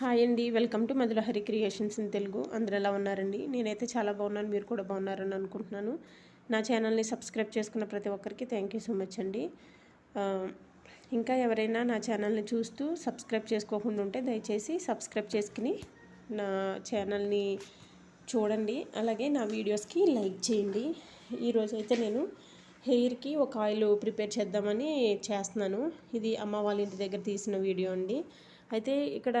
Hi అండి. Welcome to Madhulahari creations in Telugu. అందరు ఎలా ఉన్నారండి? నేనైతే చాలా బాగున్నాను. మీరు కూడా బాగున్నారని అనుకుంటున్నాను. నా ఛానల్ని సబ్స్క్రైబ్ చేసుకున్న ప్రతి ఒక్కరికి థ్యాంక్ యూ సో మచ్ అండి. ఇంకా ఎవరైనా నా ఛానల్ని చూస్తూ సబ్స్క్రైబ్ చేసుకోకుండా ఉంటే దయచేసి సబ్స్క్రైబ్ చేసుకుని నా ఛానల్ని చూడండి. అలాగే నా వీడియోస్కి లైక్ చేయండి. ఈరోజు అయితే నేను హెయిర్కి ఒక ఆయిల్ ప్రిపేర్ చేద్దామని చేస్తున్నాను. ఇది అమ్మ వాళ్ళ ఇంటి దగ్గర తీసిన వీడియో అండి. అయితే ఇక్కడ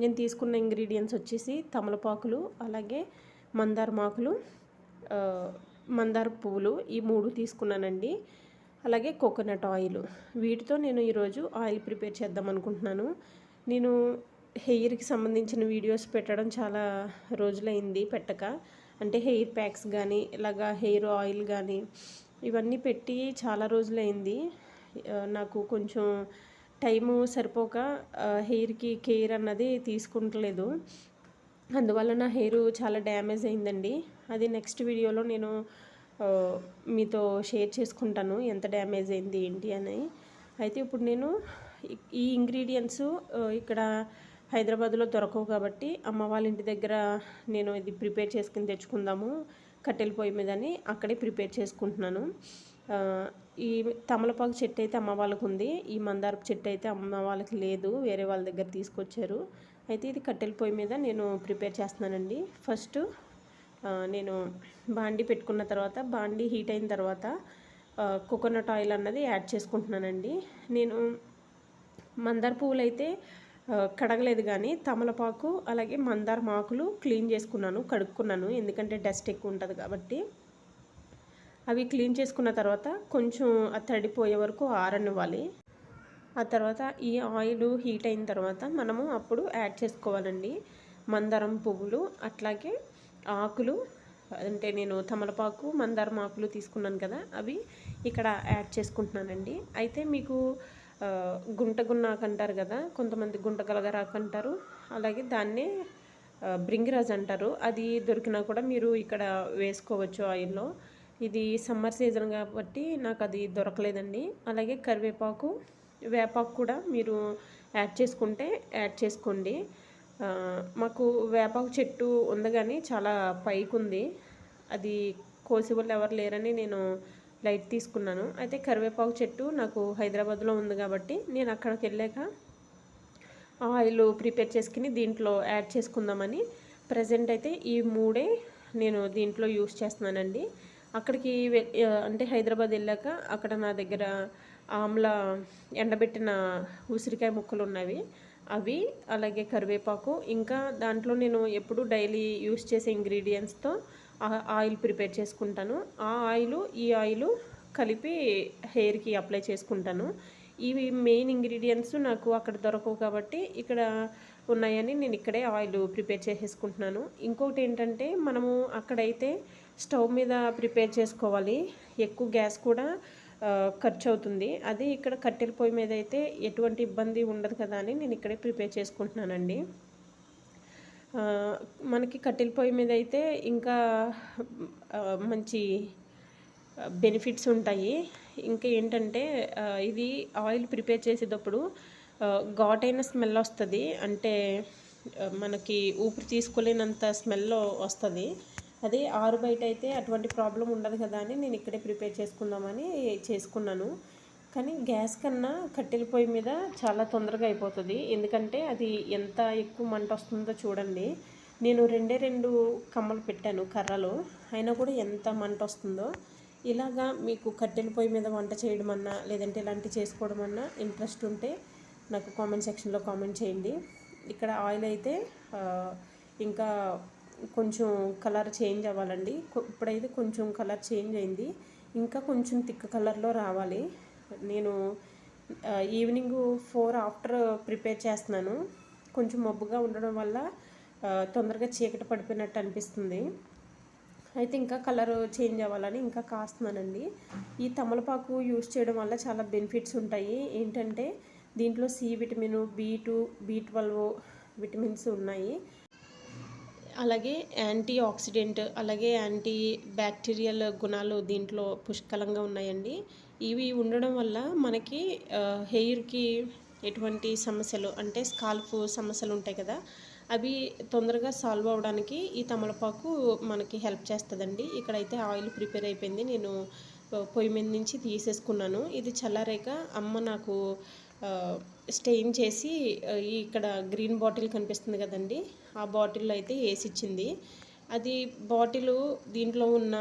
నేను తీసుకున్న ఇంగ్రీడియంట్స్ వచ్చేసి తమలపాకులు అలాగే మందారమాకులు మందార పువ్వులు ఈ మూడు తీసుకున్నానండి. అలాగే కోకోనట్ ఆయిల్ వీటితో నేను ఈరోజు ఆయిల్ ప్రిపేర్ చేద్దాం అనుకుంటున్నాను. నేను హెయిర్కి సంబంధించిన వీడియోస్ పెట్టడం చాలా రోజులైంది పెట్టక. అంటే హెయిర్ ప్యాక్స్ కానీ ఇలాగా హెయిర్ ఆయిల్ కానీ ఇవన్నీ పెట్టి చాలా రోజులైంది. నాకు కొంచెం టైము సరిపోక హెయిర్కి కేర్ అన్నది తీసుకుంటలేదు. అందువల్ల నా హెయిర్ చాలా డ్యామేజ్ అయిందండి. అది నెక్స్ట్ వీడియోలో నేను మీతో షేర్ చేసుకుంటాను ఎంత డ్యామేజ్ అయింది ఏంటి అని. అయితే ఇప్పుడు నేను ఈ- ఇంగ్రీడియంట్స్ ఇక్కడ హైదరాబాద్లో దొరకవు కాబట్టి అమ్మ వాళ్ళ ఇంటి దగ్గర నేను ఇది ప్రిపేర్ చేసుకుని తెచ్చుకుందాము కట్టెల పొయ్యి మీదని అక్కడే ప్రిపేర్ చేసుకుంటున్నాను. ఈ తమలపాకు చెట్టు అయితే అమ్మ వాళ్ళకు ఉంది. ఈ మందారపు చెట్టు అయితే అమ్మ వాళ్ళకి లేదు. వేరే వాళ్ళ దగ్గర తీసుకొచ్చారు. అయితే ఇది కట్టెల పొయ్యి మీద నేను ప్రిపేర్ చేస్తున్నానండి. ఫస్ట్ నేను బాండి పెట్టుకున్న తర్వాత బాండి హీట్ అయిన తర్వాత కోకోనట్ ఆయిల్ అన్నది యాడ్ చేసుకుంటున్నానండి. నేను మందార పువ్వులు అయితే కడగలేదు కానీ తమలపాకు అలాగే మందార మాకులు క్లీన్ చేసుకున్నాను కడుక్కున్నాను. ఎందుకంటే డస్ట్ ఎక్కువ ఉంటుంది కాబట్టి. అవి క్లీన్ చేసుకున్న తర్వాత కొంచెం తడిపోయే వరకు ఆరనివ్వాలి. ఆ తర్వాత ఈ ఆయిల్ హీట్ అయిన తర్వాత మనము అప్పుడు యాడ్ చేసుకోవాలండి. మందారం పువ్వులు అట్లాగే ఆకులు అంటే నేను తమలపాకు మందారం ఆకులు తీసుకున్నాను కదా అవి ఇక్కడ యాడ్ చేసుకుంటున్నానండి. అయితే మీకు ఆ, గుంట అంటారు కదా కొంతమంది గుంట అంటారు. అలాగే దాన్నే బ్రింగిరాజ్ అంటారు. అది దొరికినా కూడా మీరు ఇక్కడ వేసుకోవచ్చు ఆయిల్లో. ఇది సమ్మర్ సీజన్ కాబట్టి నాకు అది దొరకలేదండి. అలాగే కరివేపాకు వేపాకు కూడా మీరు యాడ్ చేసుకుంటే యాడ్ చేసుకోండి. మాకు వేపాకు చెట్టు ఉంది కానీ చాలా పైకి ఉంది అది కోసి వాళ్ళు ఎవరు లేరని నేను లైట్ తీసుకున్నాను. అయితే కరివేపాకు చెట్టు నాకు హైదరాబాద్లో ఉంది కాబట్టి నేను అక్కడికి వెళ్ళాక ఆయిల్ ప్రిపేర్ చేసుకుని దీంట్లో యాడ్ చేసుకుందామని ప్రజెంట్ అయితే ఈ మూడే నేను దీంట్లో యూస్ చేస్తున్నానండి. అక్కడికి అంటే హైదరాబాద్ వెళ్ళాక అక్కడ నా దగ్గర ఆమ్ల ఎండబెట్టిన ఉసిరికాయ ముక్కలు ఉన్నవి. అవి అలాగే కరివేపాకు. ఇంకా దాంట్లో నేను ఎప్పుడు డైలీ యూస్ చేసే ఇంగ్రీడియంట్స్తో ఆయిల్ ప్రిపేర్ చేసుకుంటాను. ఆ ఆయిల్ ఈ ఆయిల్ కలిపి హెయిర్కి అప్లై చేసుకుంటాను. ఇవి మెయిన్ ఇంగ్రీడియంట్స్ నాకు అక్కడ దొరకవు కాబట్టి ఇక్కడ ఉన్నాయని నేను ఇక్కడే ఆయిల్ ప్రిపేర్ చేసేసుకుంటున్నాను. ఇంకొకటి ఏంటంటే మనము అక్కడైతే స్టవ్ మీద ప్రిపేర్ చేసుకోవాలి. ఎక్కువ గ్యాస్ కూడా ఖర్చు అవుతుంది అదే ఇక్కడ కట్టెల పొయ్యి మీద అయితే ఎటువంటి ఇబ్బంది ఉండదు కదా అని నేను ఇక్కడే ప్రిపేర్ చేసుకుంటున్నానండి. మనకి కట్టెల పొయ్యి మీద అయితే ఇంకా మంచి బెనిఫిట్స్ ఉంటాయి. ఇంకా ఏంటంటే ఇది ఆయిల్ ప్రిపేర్ చేసేటప్పుడు ఘాట్ ఘాటైన స్మెల్ వస్తుంది. అంటే మనకి ఊపిరి తీసుకోలేనంత స్మెల్ వస్తుంది. అదే ఆరు బయట అయితే అటువంటి ప్రాబ్లం ఉండదు కదా అని నేను ఇక్కడే ప్రిపేర్ చేసుకుందామని చేసుకున్నాను. కానీ గ్యాస్ కన్నా కట్టెల పొయ్యి మీద చాలా తొందరగా అయిపోతుంది. ఎందుకంటే అది ఎంత ఎక్కువ మంట వస్తుందో చూడండి. నేను రెండే రెండు కమ్మలు పెట్టాను కర్రలో. అయినా కూడా ఎంత మంట వస్తుందో ఇలాగా మీకు కట్టెల పొయ్యి మీద వంట చేయడం అన్నా లేదంటే ఇలాంటి చేసుకోవడం అన్నా ఇంట్రెస్ట్ ఉంటే నాకు కామెంట్ సెక్షన్లో కామెంట్ చేయండి. ఇక్కడ ఆయిల్ అయితే ఇంకా కొంచెం కలర్ చేంజ్ అవ్వాలండి. ఇప్పుడైతే కొంచెం కలర్ చేంజ్ అయింది. ఇంకా కొంచెం తిక్క కలర్లో రావాలి. నేను ఈవినింగ్ ఫోర్ ఆఫ్టర్ ప్రిపేర్ చేస్తున్నాను. కొంచెం మబ్బుగా ఉండడం వల్ల తొందరగా చీకటి పడిపోయినట్టు అనిపిస్తుంది. అయితే ఇంకా కలర్ చేంజ్ అవ్వాలని ఇంకా కాస్తున్నానండి. ఈ తమలపాకు యూస్ చేయడం వల్ల చాలా బెనిఫిట్స్ ఉంటాయి. ఏంటంటే దీంట్లో C vitamin B two B twelve vitamins ఉన్నాయి. అలాగే యాంటీ ఆక్సిడెంట్ అలాగే యాంటీ బ్యాక్టీరియల్ గుణాలు దీంట్లో పుష్కలంగా ఉన్నాయండి. ఇవి ఉండడం వల్ల మనకి హెయిర్కి ఎటువంటి సమస్యలు అంటే స్కాల్ఫ్ సమస్యలు ఉంటాయి కదా అవి తొందరగా సాల్వ్ అవడానికి ఈ తమలపాకు మనకి హెల్ప్ చేస్తుందండి. ఇక్కడైతే ఆయిల్ ప్రిపేర్ అయిపోయింది. నేను పొయ్యి మీద నుంచి తీసేసుకున్నాను. ఇది చల్లారాక అమ్మ నాకు స్టెయిన్ చేసి ఇక్కడ గ్రీన్ బాటిల్ కనిపిస్తుంది కదండి. ఆ బాటిల్లో అయితే వేసిచ్చింది. అది బాటిల్ దీంట్లో ఉన్న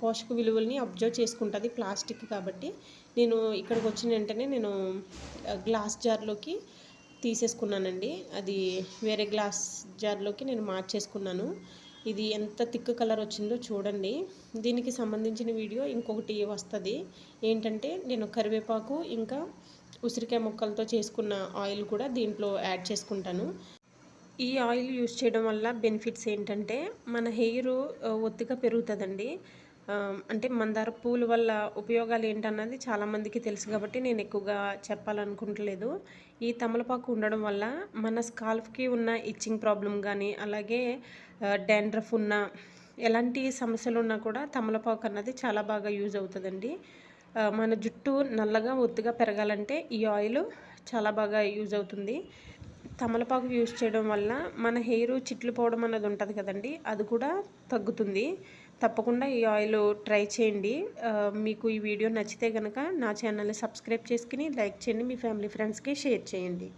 పోషక విలువల్ని అబ్జర్వ్ చేసుకుంటుంది ప్లాస్టిక్ కాబట్టి. నేను ఇక్కడికి వచ్చిన వెంటనే నేను గ్లాస్ జార్లోకి తీసేసుకున్నానండి. అది వేరే గ్లాస్ జార్లోకి నేను మార్చేసుకున్నాను. ఇది ఎంత థిక్ కలర్ వచ్చిందో చూడండి. దీనికి సంబంధించిన వీడియో ఇంకొకటి వస్తుంది. ఏంటంటే నేను కరివేపాకు ఇంకా ఉసిరికాయ ముక్కలతో చేసుకున్న ఆయిల్ కూడా దీంట్లో యాడ్ చేసుకుంటాను. ఈ ఆయిల్ యూస్ చేయడం వల్ల బెనిఫిట్స్ ఏంటంటే మన హెయిర్ ఒత్తిగా పెరుగుతుందండి. అంటే మందార పూల వల్ల ఉపయోగాలు ఏంటన్నది చాలామందికి తెలుసు కాబట్టి నేను ఎక్కువగా చెప్పాలనుకుంటలేదు. ఈ తమలపాకు ఉండడం వల్ల మన స్కాల్ఫ్కి ఉన్న ఇచ్చింగ్ ప్రాబ్లం కానీ అలాగే డాండ్రఫ్ ఉన్న ఎలాంటి సమస్యలు ఉన్నా కూడా తమలపాకు అన్నది చాలా బాగా యూజ్ అవుతుందండి. మన జుట్టు నల్లగా ఒత్తుగా పెరగాలంటే ఈ ఆయిల్ చాలా బాగా యూజ్ అవుతుంది. తమలపాకు యూస్ చేయడం వల్ల మన హెయిర్ చిట్లు పోవడం అన్నది ఉంటుంది కదండి అది కూడా తగ్గుతుంది. తప్పకుండా ఈ ఆయిల్ ట్రై చేయండి. మీకు ఈ వీడియో నచ్చితే కనుక నా ఛానల్ని సబ్స్క్రైబ్ చేసుకుని లైక్ చేయండి మీ ఫ్యామిలీ ఫ్రెండ్స్కి షేర్ చేయండి.